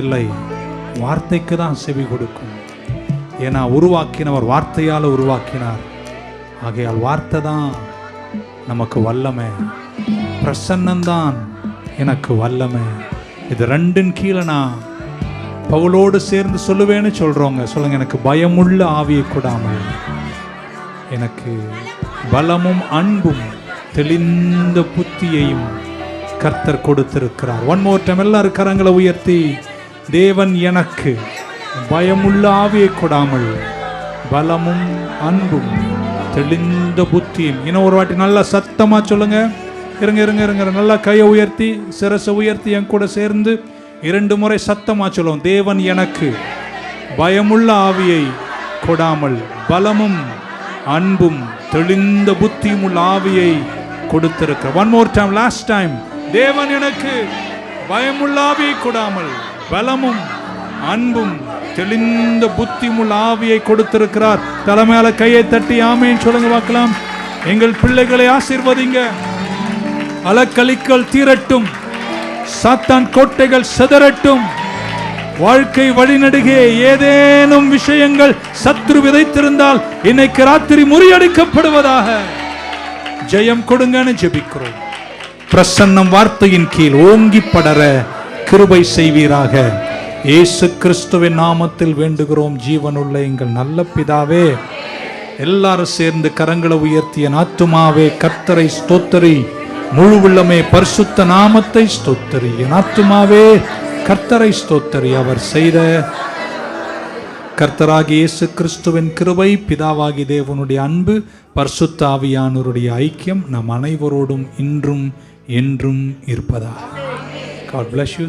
இல்லை. வார்த்தைக்கு தான் செவி கொடுக்கும். ஏன்னா உருவாக்கினவர் வார்த்தையால் உருவாக்கினார். ஆகையால் வார்த்தை தான் நமக்கு வல்லமை. பிரசன்னம்தான் எனக்கு வல்லமை. இது ரெண்டின் கீழே நான் பவுலோடு சேர்ந்து சொல்லுவேன்னு சொல்றோங்க. சொல்லுங்க எனக்கு பயமுள்ள ஆவியை கூடாமல். எனக்கு பலமும் அன்பும் தெளிந்த புத்தியையும் கர்த்தர் கொடுத்திருக்கிறார். ஒன் மோர் டைம் எல்லாரும் கரங்களை உயர்த்தி. தேவன் எனக்கு பயமுள்ள ஆவியை கொடாமல் பலமும் அன்பும் தெளிந்த புத்தியும். இன்னும் ஒரு வாட்டி நல்லா சத்தமாக சொல்லுங்க. இருங்க இருங்க இருங்க நல்லா கையை உயர்த்தி சிரசை உயர்த்தி என் கூட சேர்ந்து இரண்டு முறை சத்தமாக சொல்லுவோம். தேவன் எனக்கு பயமுள்ள ஆவியை கொடாமல் பலமும் அன்பும் தெளிந்த புத்தியும் உள்ள ஆவியை கொடுத்திருக்க one more time last time தேவன் எனக்கு பயமுள்ள ஆவியை கொடாமல் பலமும் அன்பும் தெளிந்த புத்தியும் உள்ள ஆவியை கொடுத்திருக்கிறார். தலைமையால கையை தட்டி ஆமேன்னு சொல்லுங்க பார்க்கலாம். எங்கள் பிள்ளைகளை ஆசீர்வதிங்க. அலக்கலிக்கல் தீரட்டும். சாத்தான் கோட்டைகள் சிதறட்டும். வாழ்க்கை வழிநடுகே ஏதேனும் விஷயங்கள் சத்ரு விதைத்திருந்தால் இன்னைக்கு ராத்திரி முறியடிக்கப்படுவதாக. ஜெயம் கொடுங்கன்னு ஜெபிக்கிறோம். பிரசன்னம் வார்த்தையின் கீழ் ஓங்கி படர கிருபை செய்வீராக. இயேசு கிறிஸ்துவின் நாமத்தில் வேண்டுகிறோம். ஜீவனுள்ள எங்கள் நல்ல பிதாவே எல்லாரும் சேர்ந்து கரங்களை உயர்த்திய நாத்துமாவே கர்த்தரை ஸ்தோத்தரி. முழு உள்ளமே பரிசுத்த நாமத்தை ஸ்தோத்தரி. என் ஆத்துமாவே கர்த்தரை ஸ்தோத்தரி. அவர் செய்த கர்த்தராகி இயேசு கிறிஸ்துவின் கிருபை பிதாவாகி தேவனுடைய அன்பு பரிசுத்த ஆவியானோருடைய ஐக்கியம் நம் அனைவரோடும் இன்றும் என்றும் இருப்பதாக. God bless you